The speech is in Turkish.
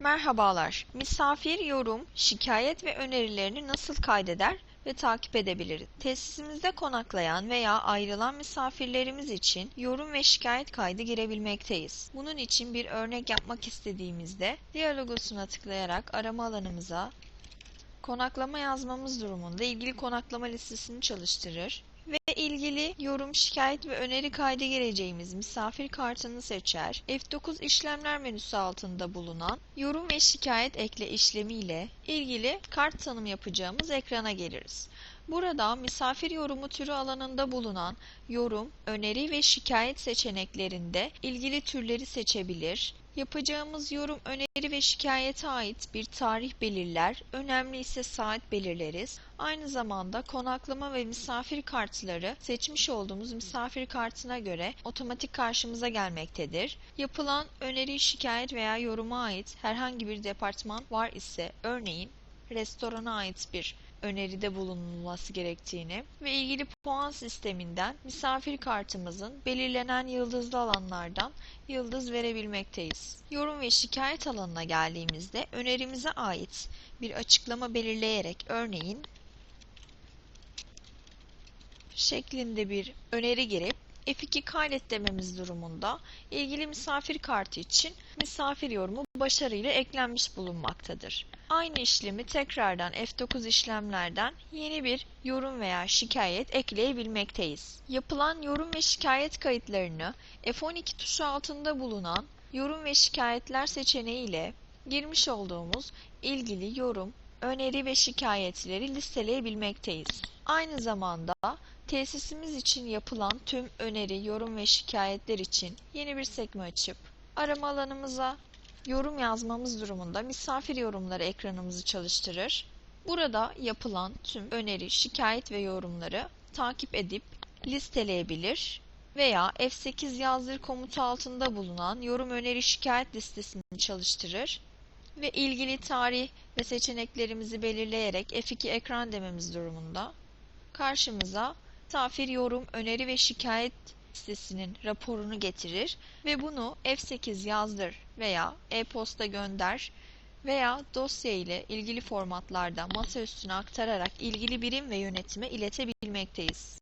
Merhabalar. Misafir yorum, şikayet ve önerilerini nasıl kaydeder ve takip edebiliriz? Tesisimizde konaklayan veya ayrılan misafirlerimiz için yorum ve şikayet kaydı girebilmekteyiz. Bunun için bir örnek yapmak istediğimizde diyalogosuna tıklayarak arama alanımıza konaklama yazmamız durumunda ilgili konaklama listesini çalıştırır ve ilgili yorum, şikayet ve öneri kaydı gireceğimiz misafir kartını seçer. F9 işlemler menüsü altında bulunan yorum ve şikayet ekle işlemiyle ilgili kart tanım yapacağımız ekrana geliriz. Burada misafir yorumu türü alanında bulunan yorum, öneri ve şikayet seçeneklerinde ilgili türleri seçebilir. Yapacağımız yorum, öneri ve şikayete ait bir tarih belirler, önemli ise saat belirleriz. Aynı zamanda konaklama ve misafir kartları seçmiş olduğumuz misafir kartına göre otomatik karşımıza gelmektedir. Yapılan öneri, şikayet veya yoruma ait herhangi bir departman var ise örneğin restorana ait bir öneride bulunulması gerektiğini ve ilgili puan sisteminden misafir kartımızın belirlenen yıldızlı alanlardan yıldız verebilmekteyiz. Yorum ve şikayet alanına geldiğimizde önerimize ait bir açıklama belirleyerek örneğin şeklinde bir öneri girip F2 kaydet dememiz durumunda ilgili misafir kartı için misafir yorumu başarıyla eklenmiş bulunmaktadır. Aynı işlemi tekrardan F9 işlemlerden yeni bir yorum veya şikayet ekleyebilmekteyiz. Yapılan yorum ve şikayet kayıtlarını F12 tuşu altında bulunan yorum ve şikayetler seçeneği ile girmiş olduğumuz ilgili yorum, öneri ve şikayetleri listeleyebilmekteyiz. Aynı zamanda tesisimiz için yapılan tüm öneri, yorum ve şikayetler için yeni bir sekme açıp arama alanımıza yorum yazmamız durumunda misafir yorumları ekranımızı çalıştırır. Burada yapılan tüm öneri, şikayet ve yorumları takip edip listeleyebilir veya F8 yazdır komutu altında bulunan yorum öneri şikayet listesini çalıştırır ve ilgili tarih ve seçeneklerimizi belirleyerek F2 ekran dememiz durumunda karşımıza misafir yorum, öneri ve şikayet listesinin raporunu getirir ve bunu F8 yazdır veya e-posta gönder veya dosya ile ilgili formatlarda masa üstüne aktararak ilgili birim ve yönetime iletebilmekteyiz.